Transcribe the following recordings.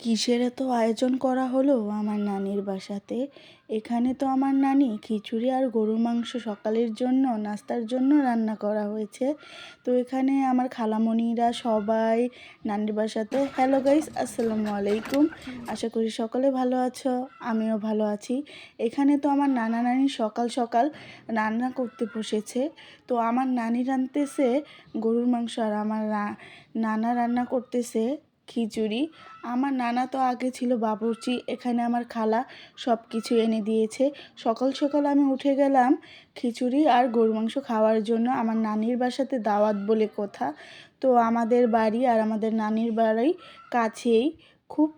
কিসের এত আয়োজন করা হলো আমার নানির বাসাতে? এখানে তো আমার নানি খিচুড়ি আর গরুর মাংস সকালের জন্য, নাস্তার জন্য রান্না করা হয়েছে। তো এখানে আমার খালামণিরা সবাই নানির বাসাতে। হ্যালো গাইস আসসালামু আলাইকুম। আশা করি সকলে ভালো আছো, আমিও ভালো আছি। এখানে তো আমার নানা নানি সকাল সকাল রান্না করতে বসেছে। তো আমার নানি রাঁধতেছে গরুর মাংস আর আমার নানা রান্না করতেছে। খিচুড়ি। আমার নানা তো আগে ছিল বাবুর্চি এখানে আমার খালা সব কিছু এনে দিয়েছে। সকাল সকাল আমি উঠে গেলাম খিচুড়ি আর গরু মাংস খাওয়ার জন্য আমার নানির বাসাতে দাওয়াত বলে কথা। তো আমাদের বাড়ি আর আমাদের নানির বাড়ি কাছেই খুব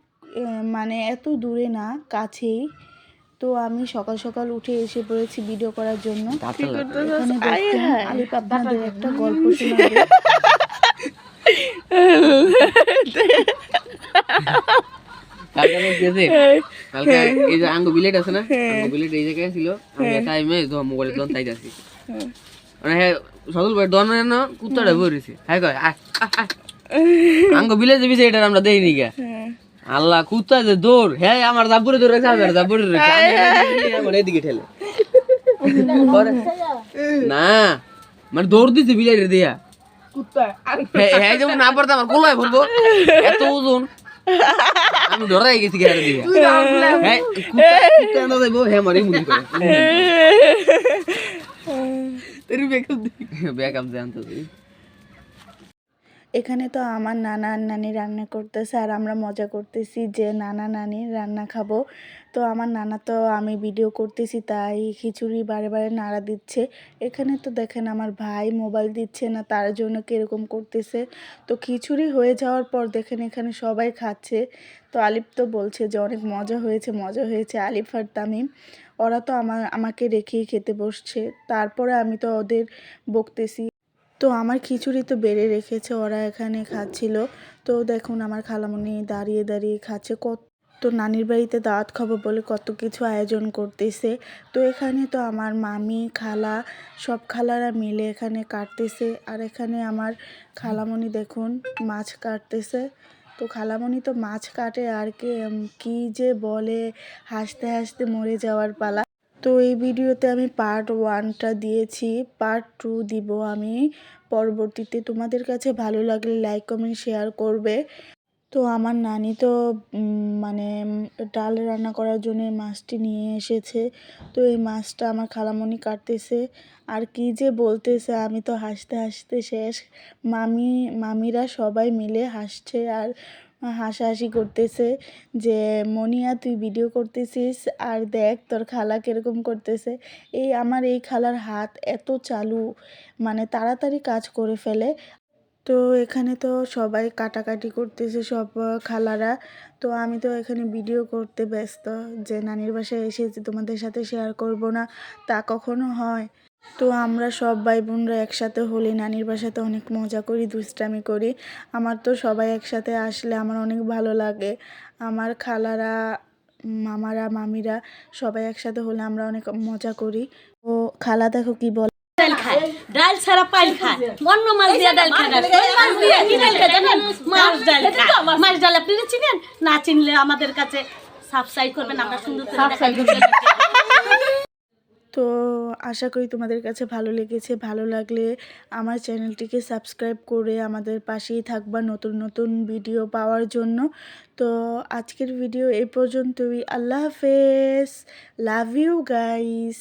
মানে এত দূরে না কাছেই। তো আমি সকাল সকাল উঠে এসে পড়েছি ভিডিও করার জন্য। এখানে আলিপ আপনাদের একটা গল্প শোনাবে। কালকে আমি গেছে। কালকে এই যে আঙ্গ বিলেট আছে না আঙ্গ বিলেট এই জায়গায় ছিল আমি টাইমে তো মোবাইলে দন তাই যাচ্ছি। মানে হ্যাঁ সদল ভাই দন না কুত্তাটা বইরেছে হ্যাঁ কয় আয়, আয়, আয়। বিলেট যে বিষয় এটা আমরা দেইনি গা। আল্লাহ কুত্তা যে দৌড় হ্যাঁ আমার দাবুরে ধরে রেখে আমার দাবুরে রেখে আমার এদিকে ঠেলে। না মানে দৌড় দিছে বিলেটের দিয়া। হ্যাঁ হ্যাঁ যেমন না পারতাম আমার কোলায় বলব এত ওজন। আমি ধরাই গেছি গেড়ে দিয়ে। হ্যাঁ কুত্তা কুত্তা না যাইবো হ্যাঁ মারি মুড়ি করে। তুই এখানে তো আমার নানা আর নানি রান্না করতেছে আর আমরা মজা করতেছি যে নানা নানির রান্না খাব। তো আমার নানা তো আমি ভিডিও করতেছি, তাই খিচুড়ি বারে বারে নাড়া দিচ্ছে। এখানে তো দেখেন আমার ভাই মোবাইল দিচ্ছে না, তার জন্য কীরকম করতেছে। তো খিচুড়ি হয়ে যাওয়ার পর দেখেন এখানে সবাই খাচ্ছে। তো আলিফ তো বলছে যে অনেক মজা হয়েছে মজা হয়েছে আলিফ আর তামিম। ওরা তো আমার, আমাকে রেখেই খেতে বসছে। তারপরে আমি তো ওদের বকতেছি। তো আমার খিচুড়ি তো বেড়ে রেখেছে, ওরা এখানে খাচ্ছিল। তো দেখুন, আমার খালামণি দাঁড়িয়ে দাঁড়িয়ে খাচ্ছে। কত তো নানির বাড়িতে দাওয়াত খাব বলে কত কিছু আয়োজন করতেছে। তো এখানে তো আমার মামি, খালা, সব খালারা মিলে এখানে কাটতেছে। আর এখানে আমার খালামণি দেখুন, মাছ কাটতেছে। তো খালামণি তো মাছ কাটে আর কি কি যে বলে, হাসতে হাসতে মরে যাওয়ার পালা। তো এই ভিডিওতে আমি পার্ট ওয়ানটা দিয়েছি। পার্ট টু দিব আমি। পরবর্তীতে তোমাদের কাছে ভালো লাগলে লাইক কমেন্ট শেয়ার করবে। তো আমার নানি তো মানে ডাল রান্না করার জন্য এই মাছটি নিয়ে এসেছে। তো এই মাছটা আমার খালামণি কাটতেছে। আর কি যে বলতেছে, আমি তো হাসতে হাসতে শেষ। মামি, মামিরা সবাই মিলে হাসছে। আর হাসাহাসি করতেছে যে, মনিয়া, তুই ভিডিও করতেছিস? আর দেখ, তোর খালা কীরকম করতেছে? এই, আমার এই খালার হাত এত চালু মানে তাড়াতাড়ি কাজ করে ফেলে। তো এখানে তো সবাই কাটাকাটি করতেছে সব খালারা। তো আমি তো এখানে ভিডিও করতে ব্যস্ত যে নানির বাসায় এসেছি তোমাদের সাথে শেয়ার করব না, তা কখনো হয়? তো আমরা সব ভাই বোনরা একসাথে হলে নানির বাসাতে অনেক মজা করি, দুষ্টামি করি। আমার তো সবাই একসাথে আসলে আমার অনেক ভালো লাগে। আমার খালারা, মামারা, মামিরা সবাই একসাথে হলে আমরা অনেক মজা করি। ও খালা দেখো কি বলে? ডাল খায়। ডাল ছাড়া পাইল খায়। অন্য মাছ দিয়ে ডাল খায় না। মাছ কি ডাল খায়। জানেন মাছ ডাল খায়। মাছ ডাল আপনি চিনেন? না চিনলে আমাদের কাছে সাবস্ক্রাইব করবেন আমরা সুন্দর করে তো আশা করি তোমাদের কাছে ভালো লেগেছে ভালো লাগলে আমার চ্যানেলটিকে সাবস্ক্রাইব করে আমাদের পাশেই থাকবা নতুন নতুন ভিডিও পাওয়ার জন্য। তো আজকের ভিডিও এই পর্যন্তই। আল্লাহ হাফেজ। Love you guys